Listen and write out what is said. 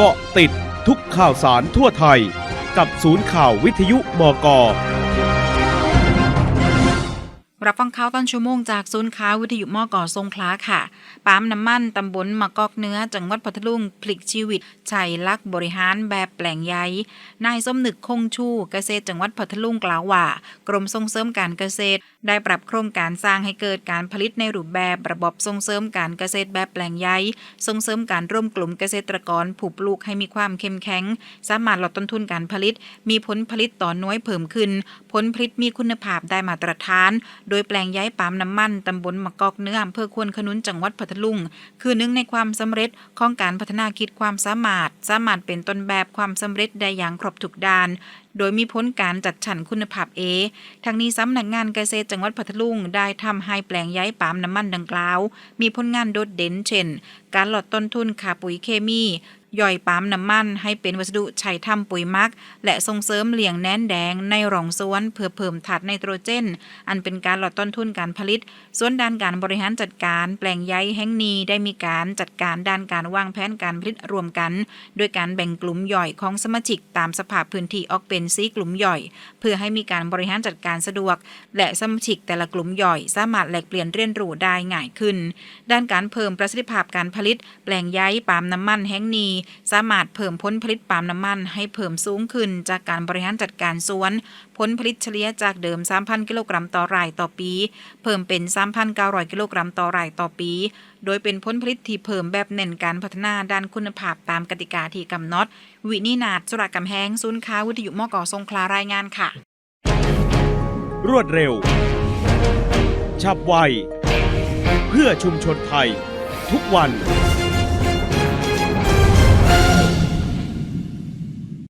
เกาะติดทุกข่าวสารทั่วไทย กับศูนย์ข่าววิทยุมก รับฟังข่าวตอนชั่วโมงจากศูนย์ข่าวิทยุมอก่อทรงคล้าค่ะ ปั๊มน้ำมันตำบลมะกอกเนื้อจังหวัดพัทลุงพลิกชีวิตชัยลักษ์บริหารแบบแปลงใหญ่นายสมนึกคงชูเกษตรจังหวัดพัทลุงกล่าวว่า กรมส่งเสริมการเกษตร ได้ปรับโครงการสร้างให้เกิดการผลิตในรูปแบบระบบส่งเสริมการเกษตรแบบแปลงใหญ่ส่งเสริมการร่วมกลุ่มเกษตรกรผูกปลูกให้มีความเข้มแข็ง สามารถลดต้นทุนการผลิต มีผลผลิตต่อหน้อยเพิ่มขึ้น ผลผลิตมีคุณภาพได้มาตรฐานโดยแปลงย้ายปามน้ำมันตำบลมะกอกเนื้ออำเภอควนขนุนจังหวัดพัทลุง คือหนึ่งในความสำเร็จของการพัฒนาคิดความสามารถ สามารถเป็นต้นแบบความสำเร็จได้อย่างครบทุกด้าน โดยมีผลการจัดฉันคุณภาพเอทั้งนี้สำนักงานเกษตรจังหวัดพัทลุงได้ทำให้แปลงย้ายปาล์มน้ำมันดังกล่าว มีผลงานโดดเด่นเช่น การลดต้นทุนค่าปุ๋ยเคมีย่อยปาล์มน้ำมันให้เป็นวัสดุใช้ทำปุ๋ยมัก และส่งเสริมเลี้ยงแนนแดงในหร่องสวนเพื่อเพิ่มถาดไนโตรเจน อันเป็นการลดต้นทุนการผลิต ส่วนด้านการบริหารจัดการ แปลงใยแห่งนี้ได้มีการจัดการด้านการวางแผนการผลิตรวมกัน โดยการแบ่งกลุ่มย่อยของสมาชิกตามสภาพพื้นที่ออกเป็นสีกลุ่มย่อย เพื่อให้มีการบริหารจัดการสะดวก และสมาชิกแต่ละกลุ่มย่อย สามารถแลกเปลี่ยนเรียนรู้ได้ง่ายขึ้น ด้านการเพิ่มประสิทธิภาพการผลิต แปลงใยปาล์มน้ำมันแห่งนีสามารถเพิ่มผลผลิตปาล์มน้ำมัน ให้เพิ่มสูงขึ้น จากการบริหารจัดการสวน ผลผลิตเฉลี่ยจากเดิม 3,000 กิโลกรัมต่อไร่ต่อปี เพิ่มเป็น 3,900 กิโลกรัมต่อไร่ต่อปี โดยเป็นผลผลิตที่เพิ่มแบบเน้นการพัฒนาด้านคุณภาพตามกติกาที่กำหนดวินินาถสุรกำแหงศูนย์ค้าวิทยุมก่อทรงคลารายงานค่ะ รวดเร็ว ฉับไว เพื่อชุมชนไทย ทุกวัน